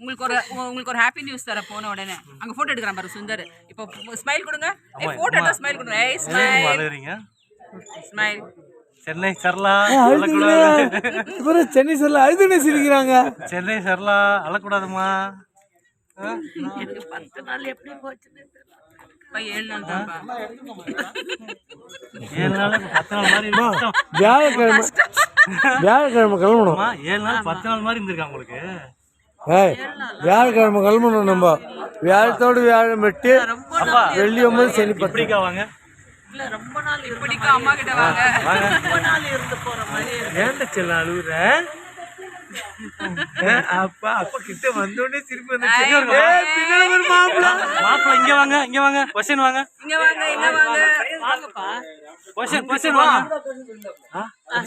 உங்களுக்கு ஒரு உங்களுக்கு ஒரு ஹாப்பி நியூஸ் தர போன உடனே. அங்க போட்டோ எடுக்கிறான் பாரு சுந்தர். இப்போ ஸ்மைல் கொடுங்க. ஏய் போட்டோ எடுத்தா ஸ்மைல் கொடுங்க. ஏய் ஸ்மைல் ஸ்மைல் சென்னை சரலா அழக்கூடாது. சென்னை செல்ல அழுதுனே சிரிக்கிறாங்க. சென்னை சரலா அழக்கூடாதுமா பத்து நாள் எப்படி போச்சுன்னு தெரியல. பை ஏழு நாள் தான்ப்பா. ஏழு நாள் பத்து நாள் மாதிரி இருக்கட்டும். வியாழக்கிழமை. வியாழக்கிழமை கிளம்பணும். ஏழு நாள் பத்து நாள் மாதிரி இருந்திருக்கா உங்களுக்கு? ஏய் வியாழக்கிழமை கிளம்பணும் நம்ம. வியாழத்தோடு வியாழம் வெட்டு அப்பா வெள்ளி ஒன்பது சனி பத்து. இப்படிக்கா வாங்க? ரொம்ப நாள் இருந்த இப்படிக்கு அம்மா கிட்ட வாங்க. ரொம்ப நாள் இருந்து போற மாதிரி செல்ல அழுகுற அப்பா அப்பா கிட்ட வந்தோடனே திருப்பி வந்து மாப்பிள்ளை. மாப்பிள்ள இங்க வாங்க இங்க வாங்க. கொஸ்டின் வாங்க. இங்க வாங்க இங்க வாங்க வாங்கப்பா. கொஸ்டின் கொஸ்டின் வாங்க. ஆ,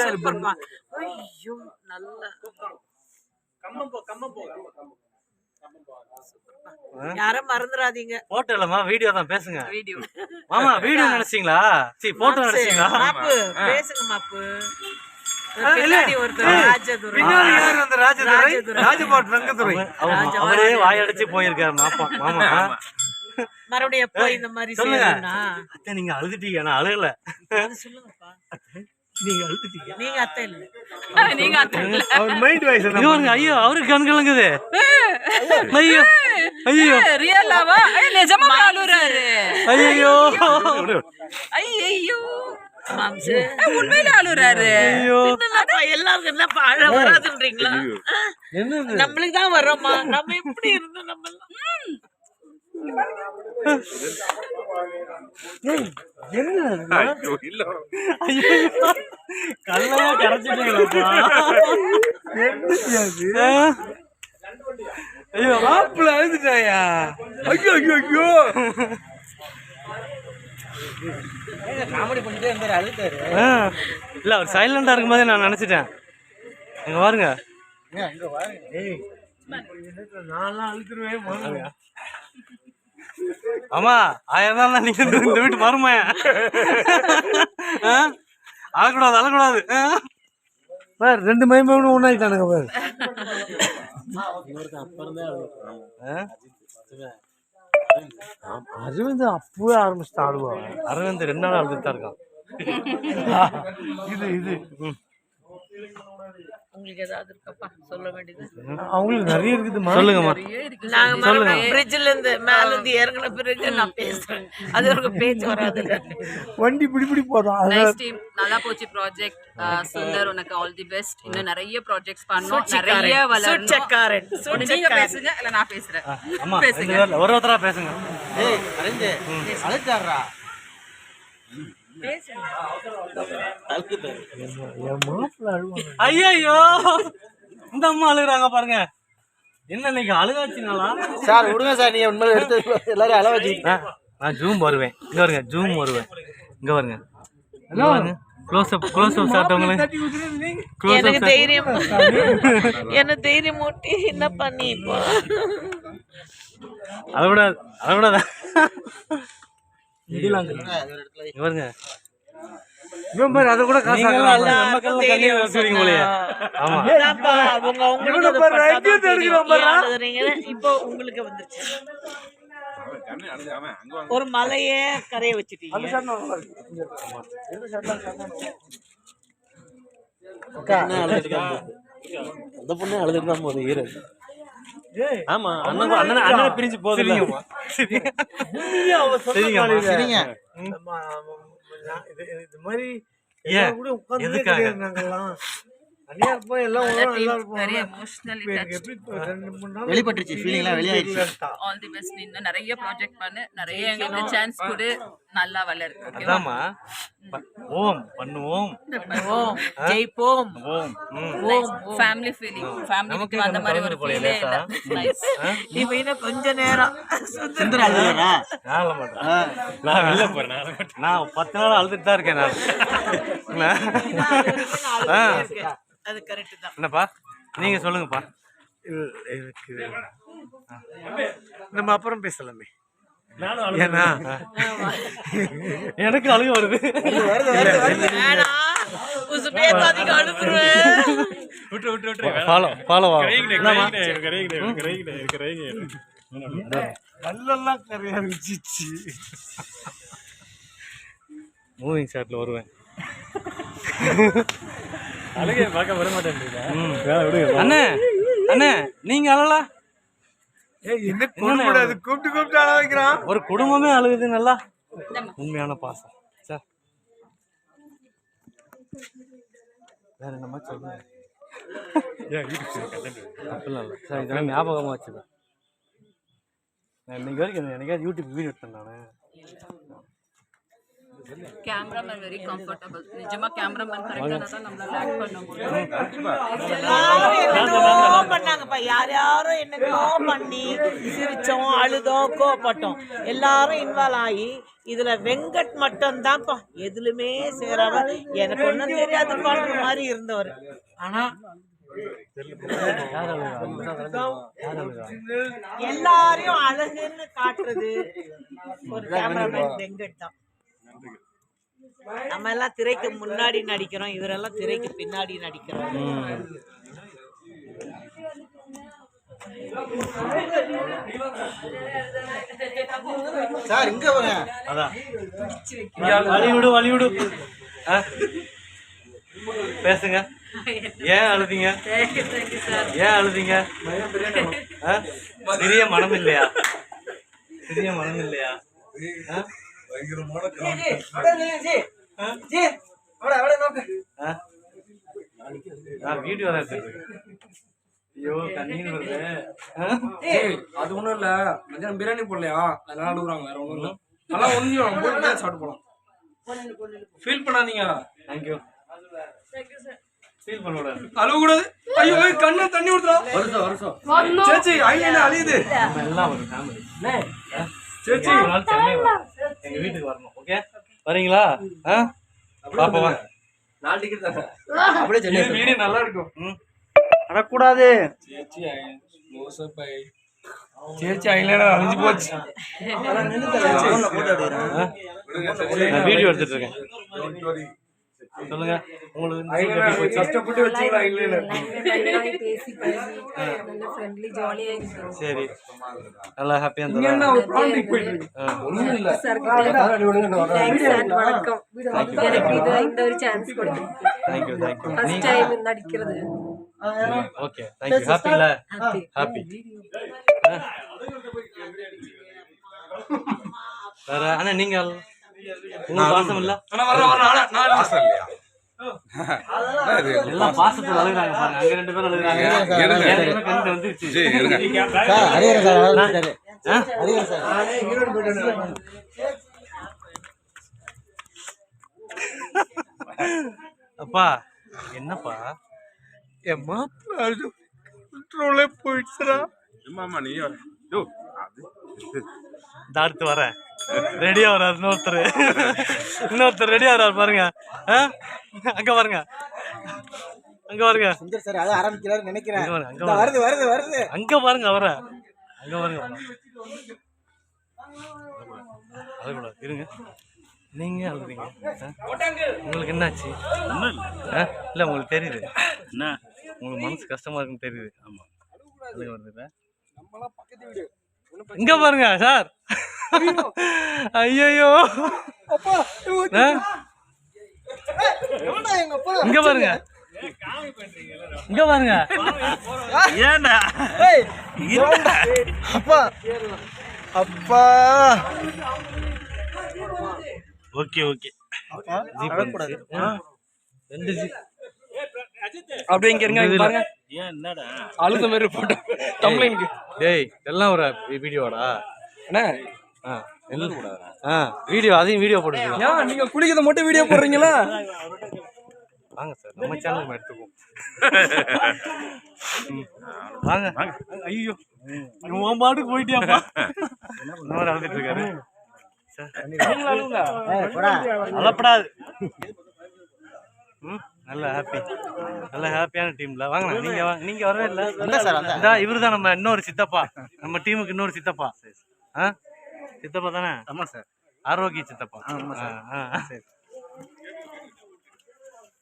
சூப்பர்மா. ஐயோ நல்ல. யாரும் மறந்துடாதீங்க. போட்டோ இல்லம்மா வீடியோ தான் பேசுங்க. வீடியோ மாமா வீடியோ நினைச்சீங்களா? சி போட்டோ நினைச்சீங்களா? மாப்பு பேசுங்க மாப்பு. அவரே வாயடிச்சு போயிருக்காரு மாப்பா மாமா. மறுபடியும் எப்போ இந்த மாதிரி சொல்லுங்க. அத்தை நீங்க அழுதுட்டீங்க நான் அழுகல. சொல்லுங்கப்பா. நீங்க அழுதுட்டீங்க. நீங்க அத்தை இல்ல. நீங்க அத்தை அவர் மைண்ட் வாய்ஸ் ஐயோ அவருக்கு கண் கலங்குது. ஐயோ ஐயோ. ரியலாவா ஏய் நிஜமா அழுறாரு ஐயோ ஐயோ மாம்சு உண்மையில அழுறாரு எல்லாருக்கும் என்னப்பா அழ வராதுன்றீங்களா? நம்மளுக்கு தான் வரோம்மா நம்ம எப்படி இருந்தோம் நம்ம எல்லாம்? கல்லா கரைச்சிட்டீங்களா ஐயோ மாப்பிள்ளை அழுதுட்டாயா? ஐயோ ஐயோ ஐயோ. இல்ல அவர் சைலண்டா இருக்கும்போதே நான் நினைச்சிட்டேன். இங்க பாருங்க. அங்க முதல்ல. ஆமா ஆயிரம் தான் நீங்க இந்த இந்த வீட்டு மருமை அழக்கூடாது அழக்கூடாது? பார் ரெண்டு மைமனும் ஒன்றாயிட்டானுங்க பார். ஆ? அரவிந்த் அப்பவே ஆரம்பிச்சுட்டு ஆடுவாங்க அரவிந்த் ரெண்டு நாள் அழுதுட்டு தான் இருக்கான். இது இது. உங்களுக்கு ஏதாவது இருக்கப்பா சொல்ல வேண்டியது? அவங்களுக்கு நிறைய இருக்குதுமா சொல்லுங்கம்மா நாங்க மறுபடியும் பிரிட்ஜ்ல இருந்து மேல இருந்து இறங்கின பிறகு நான் பேசுறேன். அது ஒரு பேச்சு வராது. வண்டி பிடி பிடி நைஸ் டீம் நல்லா போச்சு ப்ராஜெக்ட் சுந்தர் உனக்கு ஆல் தி பெஸ்ட் இன்னும் நிறைய ப்ராஜெக்ட்ஸ் பண்ணோம் நிறைய வளரணும். சூச்சக்காரன் ஒண்ணு நீங்க பேசுங்க இல்ல நான் பேசுறேன். ஆமா. ஒரு ஒருத்தரா பேசுங்க. ஐயோ இந்த அம்மா அழுகுறாங்க பாருங்க. என்ன இன்னைக்கு அழுகாச்சுனாலா சார் விடுங்க சார் நீ உண்மையில எடுத்து எல்லாரும் வச்சு நான் ஜூம் வருவேன். இங்க வருங்க ஜூம் வருவேன். இங்க வருங்க. இங்க பாருங்க க்ளோஸ் அப் க்ளோஸ் அப் சாப்பிட்டவங்களே க்ளோஸ் எனக்கு அப் தைரியம் என்ன தைரியம் மூட்டி என்ன பண்ணி இப்போ அழக்கூடாது அழக்கூடாது இங்க பாருங்க இவன் பாரு அதை கூட காசு நம்ம கண்ணுல கண்ணீர் வச்சுறீங்க போலயே. ஆமா. அவங்க உங்களுக்கு பாரு, இப்போ உங்களுக்கு வந்துருச்சு. ஒரு மலையே கரைய வச்சுட்டீங்க. அந்த பொண்ணு அழுதுட்டு தான் போகுது ஈர ஆமா அண்ணன் அண்ணன் அண்ணனை பிரிஞ்சு போகுது. சரிங்க நான் இது மாதிரி வெளிப்பட்டுச்சு. ஆல் தி பெஸ்ட் இன்னும் நிறைய ப்ராஜெக்ட் பண்ணு. நிறைய எங்களுக்கு சான்ஸ் கொடு. நல்லா வளரு ஓகேவா அதாம்மா. ப- ஓம் பண்ணுவோம். ஓம் ஜெயிப்போம். ஓம் ம். ஃபேமிலி ஃபீலிங் ஃபேமிலி நமக்கு அந்த மாதிரி ஒரு லேசா. நைஸ் இப்ப இன்னும் கொஞ்ச நேரம். சுந்தர் அழுதாரா நான் மாட்டேன். நான் வெளில போறேன் நான் அழ மாட்டேன். நான் பத்து நாள் அழுதுட்டு தான் இருக்கேன் நான். அது கரெக்ட் தான். என்னப்பா? நீங்க சொல்லுங்கப்பா. எனக்கு நம்ம அப்புறம் பேசலாமே. நானும் ஏன்னா எனக்கு அழுக வருது. உசுப்பே தாதிக்கு அழுதுருவேன். ஃபாலோ ஃபாலோ கல்லெல்லாம் கரையா இருந்துச்சு மூவிங் ஷாட்ல வருவேன். அழகே பார்க்க வர மாட்டேன் அண்ணே அண்ணே நீங்க அழலா? ஒரு குடும்பமே அழுகுது நல்லா. உண்மையான பாசம். சார் வேற என்னமா சொல்லுங்க? அப்படிலாம் இல்லை. சார் இதெல்லாம் ஞாபகமாக வச்சுதான் நான் இன்னைக்கு வரைக்கும் எனக்கு யூடியூப் வீடியோ எடுத்தேன் நான். கேமராமேன் வெரி கம்ஃபர்டபுள் நிஜமா கேமராமேன் கரெக்டாக தான் நம்மளால ஆக்ட் பண்ண முடியும். எல்லாரும் என்னென்னமோ பண்ணாங்கப்பா. யார் யாரும் என்னென்னமோ பண்ணி சிரிச்சோம் அழுதோம் கோவப்பட்டோம். எல்லாரும் இன்வால்வ் ஆகி இதுல வெங்கட் மட்டும் தான்ப்பா எதுலுமே சேராம எனக்கு ஒண்ணும் தெரியாதுப்பான்ற மாதிரி இருந்தவர். ஆனா யார் எல்லாரையும் அழகுன்னு காட்டுறது ஒரு கேமராமேன் வெங்கட் தான். நம்ம எல்லாம் திரைக்கு முன்னாடி நடிக்கிறோம் இவரெல்லாம் திரைக்கு பின்னாடி நடிக்கிறோம். சார் இங்க அதான். வழி விடு வழி விடு ஆ? பேசுங்க. ஏன் அழுதீங்க? ஏன் அழுதீங்க? ஆ? சிறிய மனம் இல்லையா சிறிய மனம் இல்லையா நான் வீடியோ தான் ஐயோ கண்ணீர் வருது? அது ஒண்ணும் இல்ல. மத்தியானம் பிரியாணி போடலையா? அதனால அழுகுறாங்க வேற ஒண்ணும் இல்ல. நல்லா ஒன்றும் போட்டு சாப்பிட்டு போலாம். ஃபீல் பண்ணாதீங்க. தேங்க்யூ ஃபீல் பண்ணக்கூடாது. அழுக கூடாது ஐயோ கண்ணு தண்ணி ஊத்துறா வருஷம் வருஷம். சேச்சி ஐயா அழியுது நம்ம எல்லாம் ஒரு ஃபேமிலி சேச்சி ஒரு நாள் சென்னை வரணும். எங்க வீட்டுக்கு வரணும் ஓகே வரீங்களா? ஆ? பாப்பா வா நாலு டிக்கெட் தாங்க. அப்படியே சொல்லி வீடியோ நல்லா இருக்கும். ம். அடக்கூடாது. சேச்சி மோசப்பை சேச்சி ஐலைனர் அழிஞ்சு போச்சு. நான் வீடியோ எடுத்துட்டு இருக்கேன். சொல்லுங்க உங்களுக்கு ஐலைனர் கஷ்டப்பட்டு வச்சீங்களா ஐலைனர் பேசி பழகி நல்ல ஃப்ரெண்ட்லி ஜாலியா இருக்கும் சரி நல்லா ஹாப்பியா இங்க என்ன இருந்தா ஒரு ப்ராஜெக்ட் போயிட்டு இருக்கு ஒண்ணும் இல்ல தேங்க்ஸ் அண்ட் வணக்கம் எனக்கு இது இந்த ஒரு சான்ஸ் கொடுத்தேன் thank you thank you first time நடிக்கிறது ஓகே தேங்க்யூ ஹாப்பில ஹாப்பி ஹாப்பி வேற அண்ணா நீங்க பாசம் இல்ல? எல்லாம் பாசத்துல அழுகுறாங்க பாருங்க. அங்க ரெண்டு பேரும் அழுகுறாங்க கண்டு வந்துருச்சு? அப்பா என்னப்பா? என் மாப்பிள்ள கண்ட்ரோலே போயிடுச்சுடா. இந்த அடுத்து வரேன். ரெடியா வராரு இன்னொருத்தர்? இன்னொருத்தர் ரெடியா வராரு பாருங்க. ஆ? அங்க பாருங்க. அங்க பாருங்க. சுந்தர் சார் அதான் ஆரம்பிக்கிறாரு நினைக்கிறேன். அங்க வருது வருது வருது. அங்க பாருங்க அவரை. அங்க பாருங்க. அழக்கூடாது இருங்க. நீங்க அழுறீங்க ஆ? உங்களுக்கு என்னாச்சு? ஆ? இல்ல உங்களுக்கு தெரியுது. என்ன? உங்களுக்கு மனசு கஷ்டமா இருக்குன்னு தெரியுது. ஆமா. அழுக வருதுல்ல இங்க பாருங்க சார். ஐயோ இங்க பாருங்க இங்க பாருங்க அப்பா அப்பா ஓகே ஓகே ரெண்டு அப்படியே இங்க இருங்க பாருங்க அழுத மாதிரி போட்டோ தமிழ்க்கு டேய் எல்லாம் ஒரு வீடியோடா அண்ணா ஆ. வீடியோ அதையும் வீடியோ போட்டுக்கலாம். ஏன் நீங்க குளிக்கிறத மட்டும் வீடியோ போடுறீங்களா? வாங்க சார் நம்ம சேனல் நம்ம எடுத்துக்குவோம். ம். வாங்க. ஐயோ உன் பாட்டுக்கு போயிட்டியாப்பா? இந்த மாதிரி அழுதுட்டு இருக்காரு? ம் நல்ல ஹாப்பி நல்ல ஹாப்பியான டீம்ல வாங்க நீங்க வாங்க நீங்க வரவே இல்ல. இவரு நம்ம இன்னொரு சித்தப்பா. நம்ம டீமுக்கு இன்னொரு சித்தப்பா. ஆ? சித்தப்பா தானே? ஆமா சார். ஆரோக்கிய சித்தப்பா.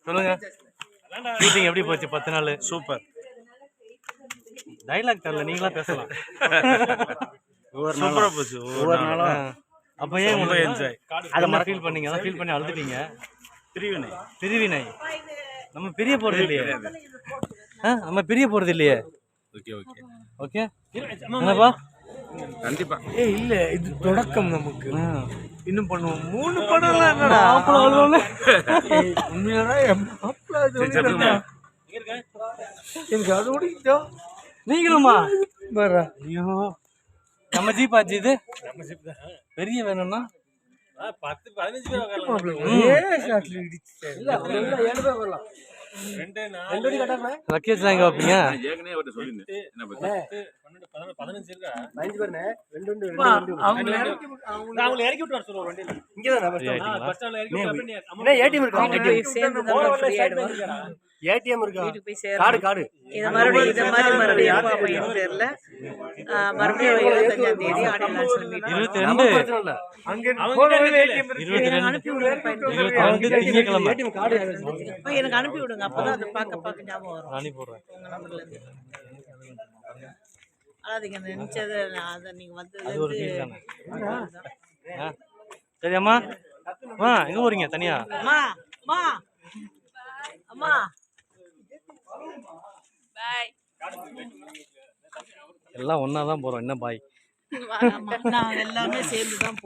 சொல்லுங்க. மீட்டிங் எப்படி போச்சு? பத்து நாள்? சூப்பர். டைலாக் தெரியல. நீங்களா பேசலாம். சூப்பரா போச்சு ஒவ்வொரு நாளும். அப்ப ஏன் ரொம்ப enjoy. அதை மாதிரி ஃபீல் பண்ணீங்க? அதான் ஃபீல் பண்ணி அழுதுட்டீங்க? பிரிவினை. பிரிவினை. நம்ம பிரிய போறது இல்லையே. நம்ம பிரிய போறது இல்லையே. Okay okay. ஓகே என்னப்பா? கண்டிப்பா. ஏய் இல்ல இது தொடக்கம் நமக்கு. இன்னும் பண்ணுவோம். மூணு படம்லாம் என்னடா? உண்மையாடா என் மாப்பிள்ளை? எனக்கு அது பிடிக்கும் நீங்களுமா? பாரு. ஐயோ. நம்ம ஜீப் ஆச்சு இது? பெரிய வேணும்னா? பத்து பதினஞ்சு பேர் ஒரே ஷாட்ல எங்க வைப்பீங்க? ஃப்ரீ ஆயிடுவோம் ஏடிஎம் இருக்கா? காடு இது மறுபடியும் இது மாதிரி மறுபடியும் தெரியல. மறுபடியும் இருபத்தஞ்சாம் தேதி ஆடியன்ஸ் மீட்டிங் இருபத்தி ரெண்டு. எனக்கு அனுப்பி விடுங்க. அப்பதான் அதை பார்க்க பார்க்க ஞாபகம் வரும். ராணி போடுறேன் உங்க நம்பர்ல இருந்து. அழாதீங்க நினைச்சது நான் அதை நீங்க ஆ. சரி அம்மா. அம்மா எங்க போறீங்க தனியா? அம்மா அம்மா. அம்மா. பாய் எல்லாம் ஒன்றா தான் போகிறோம் என்ன பாய்? எல்லாமே சேர்ந்து தான்